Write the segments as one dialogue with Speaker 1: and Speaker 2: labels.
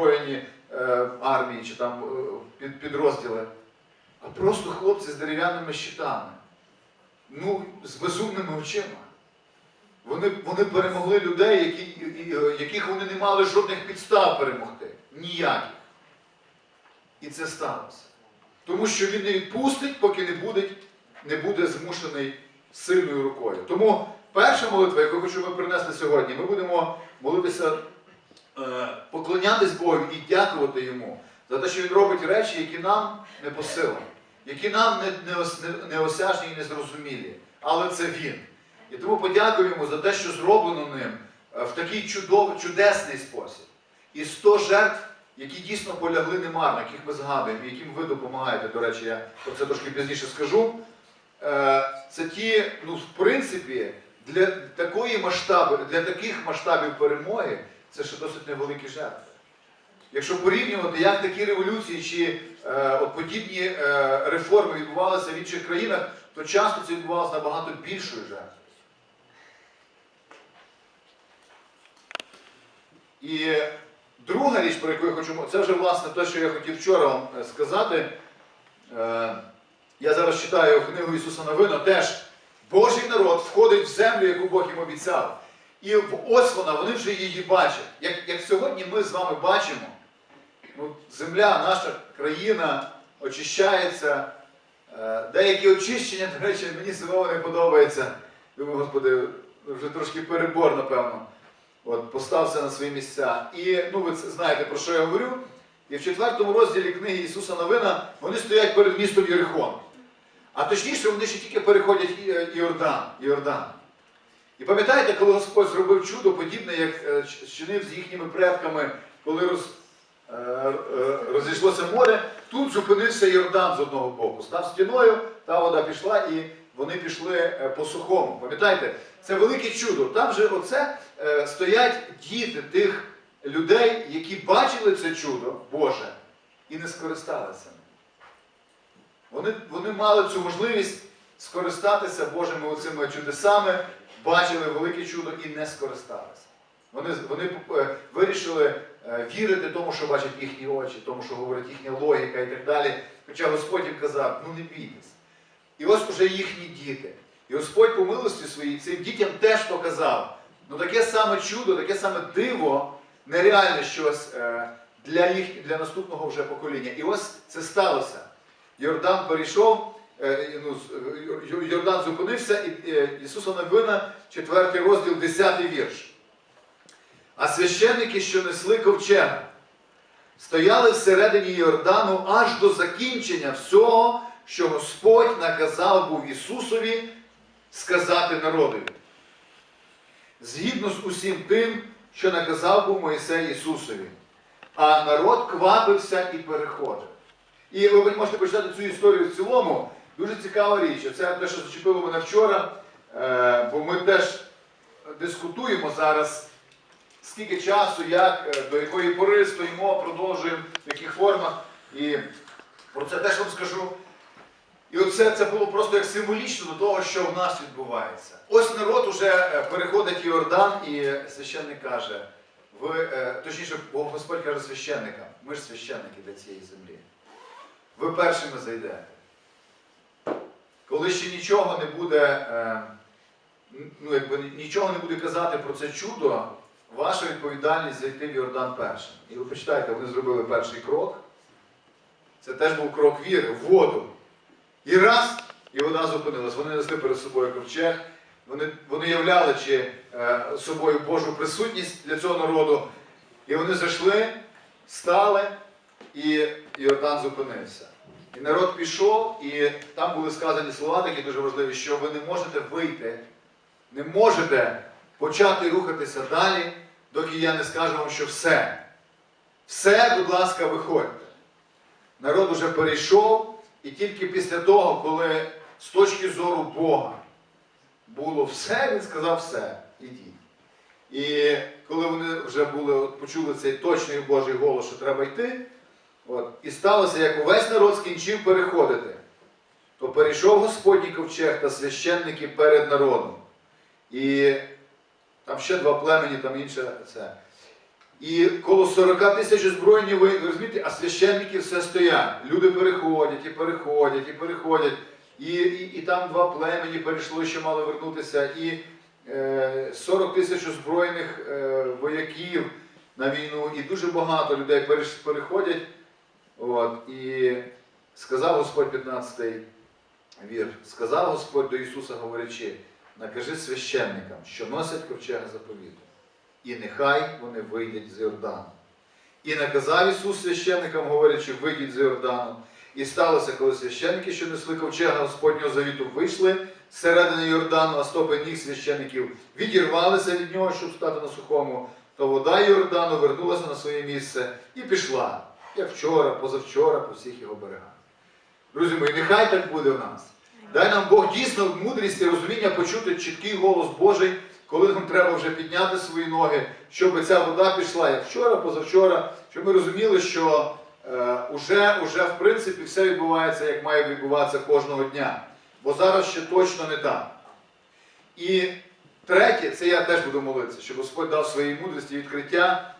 Speaker 1: озброєні е, армії чи там е, підрозділи, а просто хлопці з дерев'яними щитами, ну, з безумними очима. Вони, вони перемогли людей, які, і- яких вони не мали жодних підстав перемогти. Ніяких. І це сталося. Тому що він не відпустить, поки не буде, не буде змушений сильною рукою. Тому перша молитва, яку хочу ми принести сьогодні, ми будемо молитися, е, поклонятись Богу і дякувати Йому за те, що Він робить речі, які нам не по силам, які нам не, не, неосяжні і незрозумілі. Але це Він. І тому подякуємо за те, що зроблено ним е, в такий чудовий, чудесний спосіб. І 100 жертв, які дійсно полягли немарно, яких ми згадуємо, і яким ви допомагаєте, до речі, я про це трошки пізніше скажу. Е, Це ті, ну, в принципі, для такої масштаби, для таких масштабів перемоги це ще досить невеликі жертви. Якщо порівнювати, як такі революції чи е, подібні е, реформи відбувалися в інших країнах, то часто це відбувалося набагато більшою жертвою. І друга річ, про яку я хочу це вже власне те, що я хотів вчора вам е, сказати. Е, Я зараз читаю книгу Ісуса Новина, теж Божий народ входить в землю, яку Бог їм обіцяв. І ось вона, вони вже її бачать. Як, як сьогодні ми з вами бачимо, ну, земля, наша країна очищається. Е, Деякі очищення, до речі, мені самому не подобається. Думаю, Господи, вже трошки перебор, напевно. От, постався на свої місця. І ну, ви знаєте, про що я говорю. І в четвертому розділі книги Ісуса Новина вони стоять перед містом Єрихон. А точніше, вони ще тільки переходять Іордан. Іордан. І пам'ятаєте, коли Господь зробив чудо, подібне, як е, чинив з їхніми предками, коли роз, е, е, розійшлося море, тут зупинився Йордан з одного боку. Став стіною, та вода пішла, і вони пішли е, по сухому. Пам'ятаєте, це велике чудо. Там же оце е, стоять діти тих людей, які бачили це чудо Боже і не скористалися. Вони, вони мали цю можливість скористатися Божими оцими чудесами, бачили велике чудо і не скористалися. Вони, вони е, вирішили е, вірити тому, що бачать їхні очі, тому, що говорить їхня логіка і так далі. Хоча Господь їм казав, ну не бійтесь. І ось уже їхні діти. І Господь по милості своїй цим дітям теж показав. Ну таке саме чудо, таке саме диво, нереальне щось е, для їх, для наступного вже покоління. І ось це сталося. Йордан перейшов, ну, е, Йор- Йордан зупинився, і Ісуса Новина, 4 розділ, 10 вірш. А священники, що несли ковчег, стояли всередині Йордану аж до закінчення всього, що Господь наказав був Ісусові сказати народові. Згідно з усім тим, що наказав був Моїсей Ісусові. А народ квапився і переходив. І ви можете почитати цю історію в цілому. Дуже цікава річ. Це те, що зачепило мене вчора, е, бо ми теж дискутуємо зараз, скільки часу, як, е, до якої пори стоїмо, продовжуємо, в яких формах. І про це теж вам скажу. І оце це було просто як символічно до того, що в нас відбувається. Ось народ уже е, переходить Йордан, і священник каже, ви, точніше, Господь каже священникам, ми ж священники для цієї землі. Ви першими зайдете. Коли ще нічого не буде, е, ну, якби нічого не буде казати про це чудо, ваша відповідальність зайти в Йордан першим. І ви почитайте, вони зробили перший крок. Це теж був крок віри в воду. І раз, і вода зупинилась. Вони несли перед собою ковчег, вони, вони являли чи, е, собою Божу присутність для цього народу. І вони зайшли, стали, і Йордан зупинився. І народ пішов, і там були сказані слова такі дуже важливі, що ви не можете вийти, не можете почати рухатися далі, доки я не скажу вам, що все. Все, будь ласка, виходьте. Народ уже перейшов, і тільки після того, коли з точки зору Бога було все, він сказав все, ідіть. І коли вони вже були, почули цей точний Божий голос, що треба йти, от, і сталося, як увесь народ скінчив переходити, то перейшов Господній ковчег та священники перед народом. І там ще два племені, там інше це. І коло 40 тисяч озброєння, ви розумієте, а священники все стоять. Люди переходять і переходять, і переходять. І, і, і там два племені перейшли, що мали вернутися, і е, 40 тисяч озброєних е, вояків на війну, і дуже багато людей переходять. От, і сказав Господь 15 вір, сказав Господь до Ісуса, говорячи, накажи священникам, що носять ковчега заповіту, і нехай вони вийдуть з Йордану. І наказав Ісус священникам, говорячи, вийдіть з Йордану. І сталося, коли священники, що несли ковчега Господнього завіту, вийшли з середини Йордану, а стопи ніг священників відірвалися від нього, щоб стати на сухому, то вода Йордану вернулася на своє місце і пішла, як вчора, позавчора, по всіх його берегах. Друзі мої, нехай так буде в нас. Дай нам Бог дійсно мудрість і розуміння почути чіткий голос Божий, коли нам треба вже підняти свої ноги, щоб ця вода пішла як вчора, позавчора, щоб ми розуміли, що е, уже, уже в принципі все відбувається, як має відбуватися кожного дня. Бо зараз ще точно не так. І третє, це я теж буду молитися, щоб Господь дав своїй мудрості відкриття,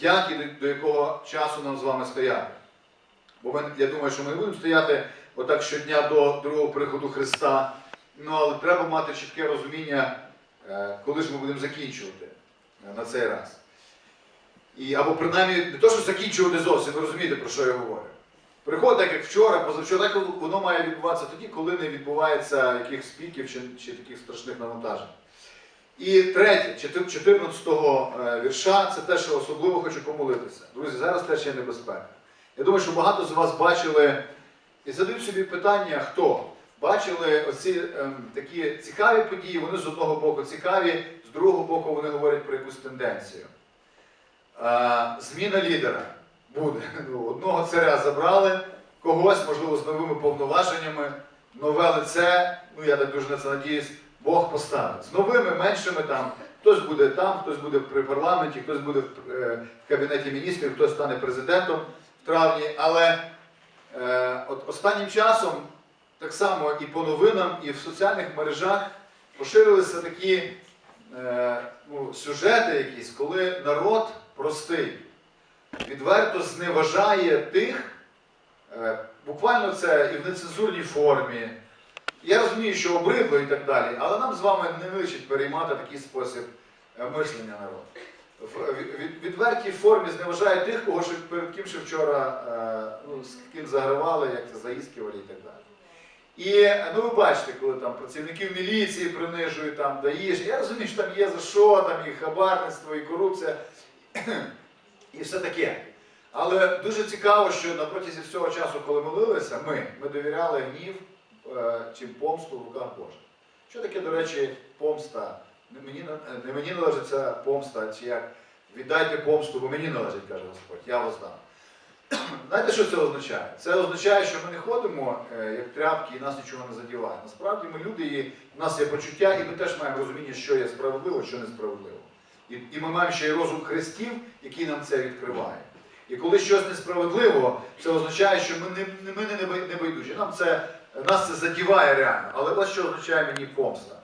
Speaker 1: як і до, якого часу нам з вами стояти. Бо ми, я думаю, що ми не будемо стояти отак щодня до другого приходу Христа. Ну, але треба мати чітке розуміння, е, коли ж ми будемо закінчувати е, на цей раз. І, або принаймні не то, що закінчувати зовсім, ви розумієте, про що я говорю. Приходить так, як вчора, позавчора, так воно має відбуватися тоді, коли не відбувається якихось піків чи, чи таких страшних навантажень. І третє, 14-го е, вірша, це те, що особливо хочу помолитися. Друзі, зараз теж є небезпека. Я думаю, що багато з вас бачили і задають собі питання, хто бачили оці ем, такі цікаві події, вони з одного боку цікаві, з другого боку вони говорять про якусь тенденцію. Е, зміна лідера буде. Ну, одного царя забрали, когось, можливо, з новими повноваженнями, нове лице, ну я так дуже на це надіюсь, Бог поставить. З новими, меншими там. Хтось буде там, хтось буде при парламенті, хтось буде в е, кабінеті міністрів, хтось стане президентом в травні. Але е, от останнім часом так само і по новинам, і в соціальних мережах поширилися такі е, ну, сюжети якісь, коли народ простий відверто зневажає тих, е, буквально це і в нецензурній формі. Я розумію, що обридло і так далі, але нам з вами не личить переймати такий спосіб е, мислення народу. В від- від- відвертій формі зневажає тих, кого ще перед ким ще вчора е, ну, з ким загравали, як це заїскували і так далі. І е, ну ви бачите, коли там працівників міліції принижують, там даєш. Я розумію, що там є за що, там і хабарництво, і корупція, і все таке. Але дуже цікаво, що на протязі всього часу, коли молилися, ми, ми довіряли гнів е, чи помсту в руках Божих. Що таке, до речі, помста? Не мені, не мені належить ця помста, чи як віддайте помсту, бо мені належить, каже Господь, я вас дам. Знаєте, що це означає? Це означає, що ми не ходимо е, як тряпки і нас нічого не задіває. Насправді ми люди, і в нас є почуття, і ми теж маємо розуміння, що є справедливо, що несправедливо. І, і ми маємо ще й розум хрестів, який нам це відкриває. І коли щось несправедливо, це означає, що ми не, ми не небай- небайдужі. Нам це, нас це задіває реально. Але ось що означає мені помста.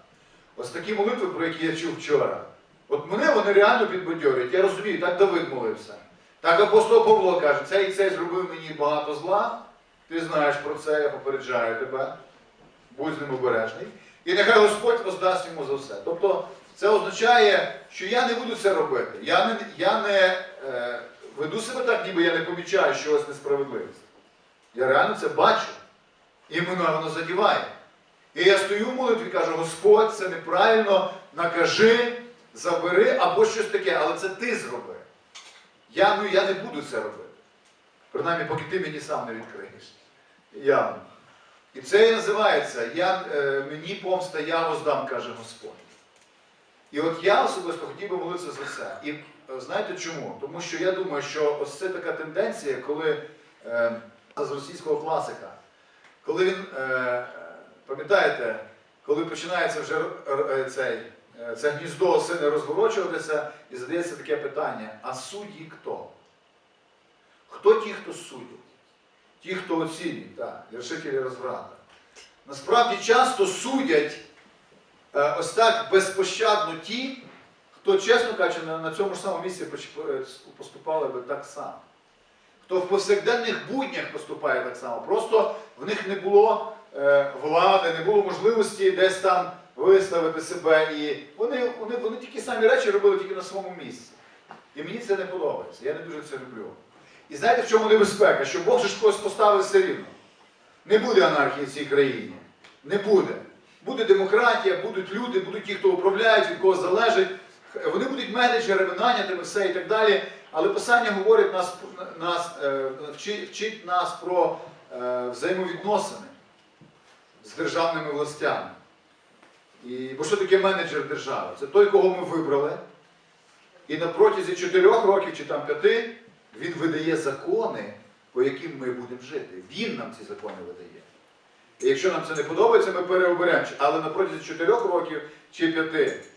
Speaker 1: Ось такі молитви, про які я чув вчора. От мене вони реально підбадьорюють. Я розумію, так Давид молився. Так апостол Павло каже, цей і цей зробив мені багато зла. Ти знаєш про це, я попереджаю тебе. Будь з ним обережний. І нехай Господь воздасть йому за все. Тобто це означає, що я не буду це робити. Я не, я не е, веду себе так, ніби я не помічаю щось несправедливості. Я реально це бачу. І мене воно задіває. І я стою в молитві і кажу, Господь, це неправильно, накажи, забери або щось таке, але це ти зроби. Я, ну, я не буду це робити. Принаймні, поки ти мені сам не відкриєш. Явно. І це і називається я, е, мені помста, я воздам, каже Господь. І от я особисто хотів би молитися за це. І е, знаєте чому? Тому що я думаю, що ось це така тенденція, коли е, з російського класика, коли він, е, пам'ятаєте, коли починається вже е, цей, е, це гніздо сини розворочуватися, і задається таке питання: а судді хто? Хто ті, хто судять? Ті, хто оцінюють, так, вершителі розврата. Насправді часто судять ось так безпощадно ті, то, чесно кажучи, на, цьому ж самому місці поступали би так само. Хто в повсякденних буднях поступає так само. Просто в них не було е, влади, не було можливості десь там виставити себе. І вони, вони, вони такі самі речі робили тільки на своєму місці. І мені це не подобається. Я не дуже це люблю. І знаєте, в чому небезпека? Що Бог же ж когось поставив все рівно. Не буде анархії в цій країні. Не буде. Буде демократія, будуть люди, будуть ті, хто управляють, від кого залежить. Вони будуть менеджерами, нанятими, все і так далі. Але Писання говорить нас, нас е, вчить, нас про е, взаємовідносини з державними властями. І, бо що таке менеджер держави? Це той, кого ми вибрали. І на протязі 4 років чи там 5 він видає закони, по яким ми будемо жити. Він нам ці закони видає. І якщо нам це не подобається, ми переоберемо. Але на протязі 4 років чи 5.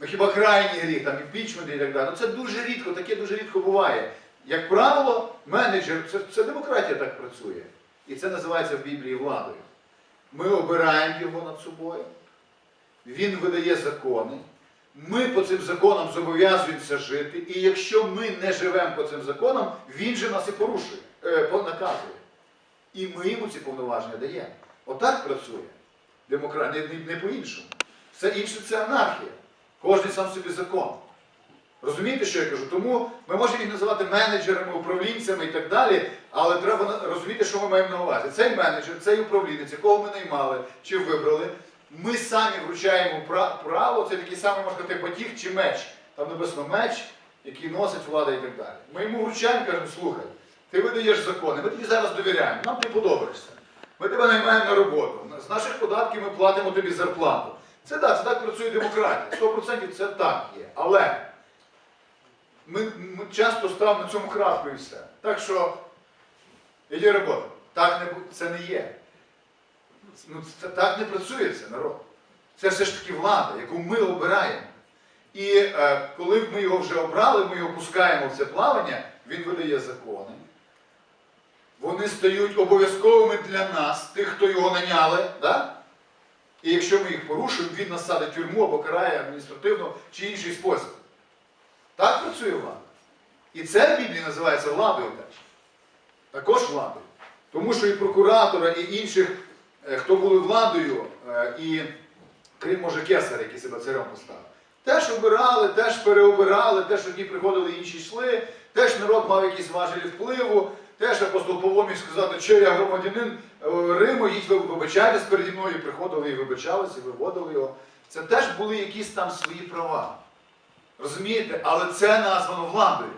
Speaker 1: Ну хіба крайній гріх, там імпічмент і так далі. Ну це дуже рідко, таке дуже рідко буває. Як правило, менеджер, це, це демократія так працює. І це називається в Біблії владою. Ми обираємо його над собою. Він видає закони. Ми по цим законам зобов'язуємося жити. І якщо ми не живемо по цим законам, він же нас і порушує, е, наказує. І ми йому ці повноваження даємо. Отак працює. Демократія не, не, не по-іншому. Все інше це анархія. Кожен сам собі закон. Розумієте, що я кажу? Тому ми можемо їх називати менеджерами, управлінцями і так далі, але треба розуміти, що ми маємо на увазі. Цей менеджер, цей управлінець, якого ми наймали чи вибрали, ми самі вручаємо право, це такий самий, можна сказати, потік чи меч. Там написано меч, який носить влада і так далі. Ми йому вручаємо, кажемо, слухай, ти видаєш закони, ми тобі зараз довіряємо, нам ти подобаєшся. Ми тебе наймаємо на роботу. З наших податків ми платимо тобі зарплату. Це так, це так працює демократія. 100% це так є. Але ми, ми часто ставимо на цьому крапку і все. Так що, іди робота. Так не, це не є. Ну, це, так не працює це народ. Це все ж таки влада, яку ми обираємо. І е, коли ми його вже обрали, ми його пускаємо в це плавання, він видає закони. Вони стають обов'язковими для нас, тих, хто його наняли. Да? І якщо ми їх порушуємо, він нас садить тюрму або карає адміністративно чи інший спосіб. Так працює влада. І це в Біблії називається владою теж. Також владою. Тому що і прокуратора, і інших, е, хто були владою, е, і крім може кесаря, який себе царем поставив, теж обирали, теж переобирали, теж одні приходили, інші йшли, теж народ мав якісь важелі впливу, теж апостол Павло міг сказати, що я громадянин е, Риму, їдь ви вибачайтесь переді мною, і приходили і вибачалися, і виводили його. Це теж були якісь там свої права. Розумієте? Але це названо владою.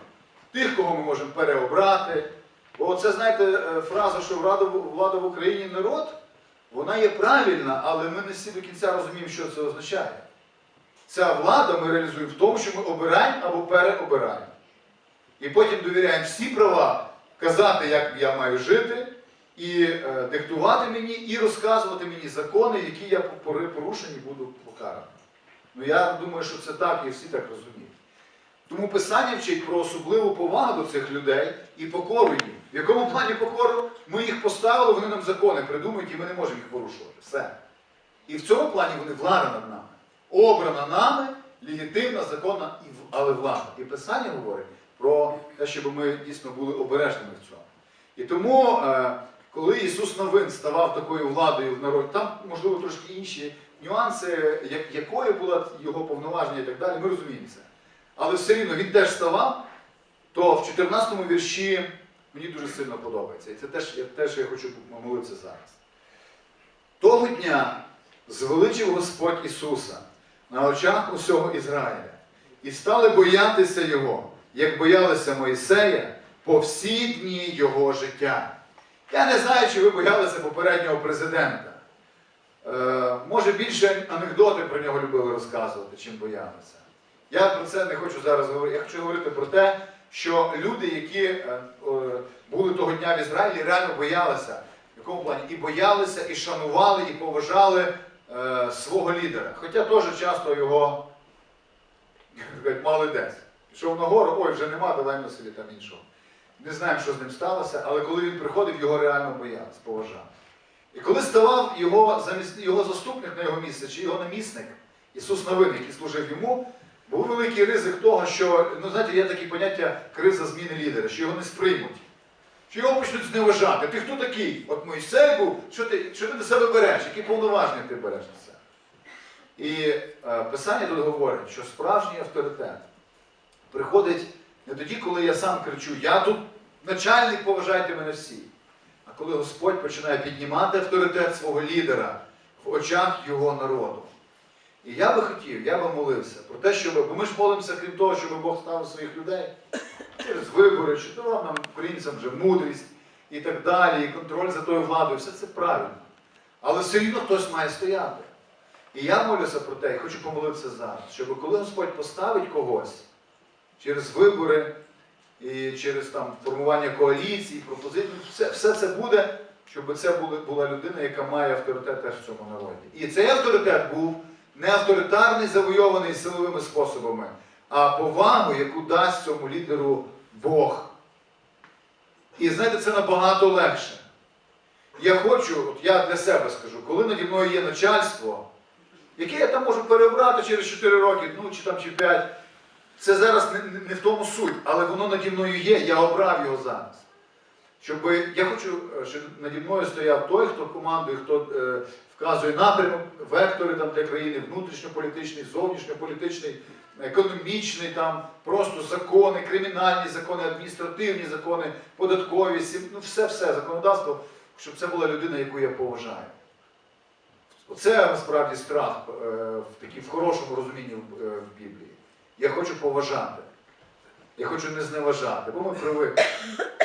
Speaker 1: Тих, кого ми можемо переобрати. Бо це, знаєте, е, фраза, що влада в Україні народ, вона є правильна, але ми не всі до кінця розуміємо, що це означає. Ця влада ми реалізуємо в тому, що ми обираємо або переобираємо. І потім довіряємо всі права казати, як я маю жити, і е, диктувати мені, і розказувати мені закони, які я по порушенні буду покараний. Ну я думаю, що це так, і всі так розуміють. Тому Писання вчить про особливу повагу до цих людей і покору їм. В якому плані покору? Ми їх поставили, вони нам закони придумують, і ми не можемо їх порушувати. Все. І в цьому плані вони влада над нами. Обрана нами, легітимна, законна, але влада. І Писання говорить про те, щоб ми дійсно були обережними в цьому. І тому, е, коли Ісус Новин ставав такою владою в народі, там, можливо, трошки інші нюанси, як- якою була його повноваження і так далі, ми розуміємо це. Але все рівно він теж ставав, то в 14 вірші мені дуже сильно подобається. І це теж, я, теж я хочу молитися зараз. Того дня звеличив Господь Ісуса на очах усього Ізраїля, і стали боятися Його, як боялися Моїсея по всі дні Його життя. Я не знаю, чи ви боялися попереднього президента. Е, може більше анекдоти про нього любили розказувати, чим боялися. Я про це не хочу зараз говорити. Я хочу говорити про те, що люди, які е, е, були того дня в Ізраїлі, реально боялися. В якому плані? І боялися, і шанували, і поважали е, свого лідера. Хоча теж часто його мали десь. Пішов на гору, ой, вже нема, давай ми собі там іншого. Не знаємо, що з ним сталося, але коли він приходив, його реально боялися, поважали. І коли ставав його, його заступник на його місце, чи його намісник, Ісус Новин, який служив йому, був великий ризик того, що, ну знаєте, є такі поняття криза зміни лідера, що його не сприймуть. Що його почнуть зневажати. Ти хто такий? От Мойсей був, що ти, що ти до себе береш? Які повноваження ти береш на себе? І е, Писання тут говорить, що справжній авторитет приходить не тоді, коли я сам кричу, я тут начальник, поважайте мене всі. А коли Господь починає піднімати авторитет свого лідера в очах його народу. І я би хотів, я би молився про те, щоб, бо ми ж молимося, крім того, щоб Бог ставив своїх людей через вибори, що давав нам українцям вже мудрість і так далі, і контроль за тою владою, все це правильно. Але все рівно хтось має стояти. І я молюся про те, і хочу помолитися зараз, щоб коли Господь поставить когось через вибори і через там, формування коаліції, пропозицій, все, все це буде, щоб це були, була людина, яка має авторитет теж в цьому народі. І цей авторитет був не авторитарний, завойований силовими способами, а повагу, яку дасть цьому лідеру Бог. І знаєте, це набагато легше. Я хочу, от я для себе скажу, коли наді мною є начальство, яке я там можу перебрати через 4 роки, ну чи там чи 5, це зараз не, не- в тому суть, але воно наді мною є, я обрав його зараз. Щоб я хочу, е, щоб наді мною стояв той, хто командує, хто е, вказує напрямок, вектори там для країни, внутрішньополітичний, зовнішньополітичний, економічний, там просто закони, кримінальні закони, адміністративні закони, податкові, ну все-все законодавство, щоб це була людина, яку я поважаю. Оце насправді страх е, в такій в хорошому розумінні е, в Біблії. Я хочу поважати. Я хочу не зневажати, бо ми привикли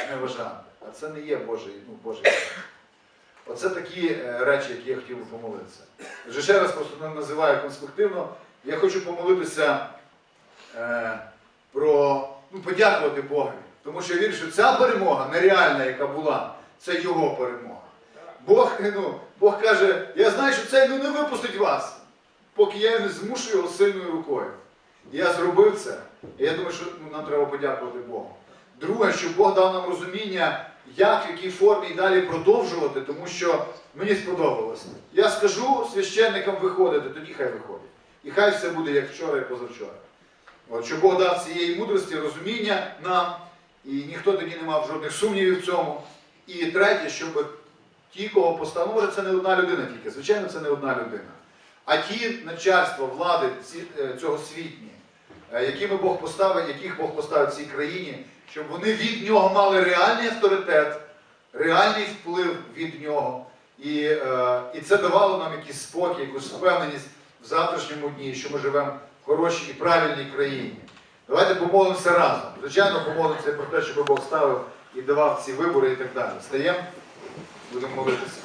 Speaker 1: зневажати. А це не є Божий, ну, Божий. Оце такі е, речі, які я хотів би помолитися. Вже ще раз просто називаю конспективно. Я хочу помолитися е, про ну, подякувати Богові. Тому що я вірю, що ця перемога нереальна, яка була, це його перемога. Бог, ну, Бог каже, я знаю, що цей ну, не випустить вас, поки я не змушу його сильною рукою. Я зробив це. І я думаю, що ну, нам треба подякувати Богу. Друге, що Бог дав нам розуміння, як, в якій формі і далі продовжувати, тому що мені сподобалося. Я скажу священникам виходити, тоді хай виходять. І хай все буде як вчора і позавчора. От, що Бог дав цієї мудрості, розуміння нам, і ніхто тоді не мав жодних сумнівів в цьому. І третє, щоб ті, кого поставили, може це не одна людина тільки, звичайно, це не одна людина. А ті начальства, влади е, цього світні, якими Бог поставив, яких Бог поставив в цій країні, щоб вони від нього мали реальний авторитет, реальний вплив від нього. І, е, і це давало нам якийсь спокій, якусь впевненість в завтрашньому дні, що ми живемо в хорошій і правильній країні. Давайте помолимося разом. Звичайно, помолимося про те, щоб Бог ставив і давав ці вибори і так далі. Стаємо, будемо молитися.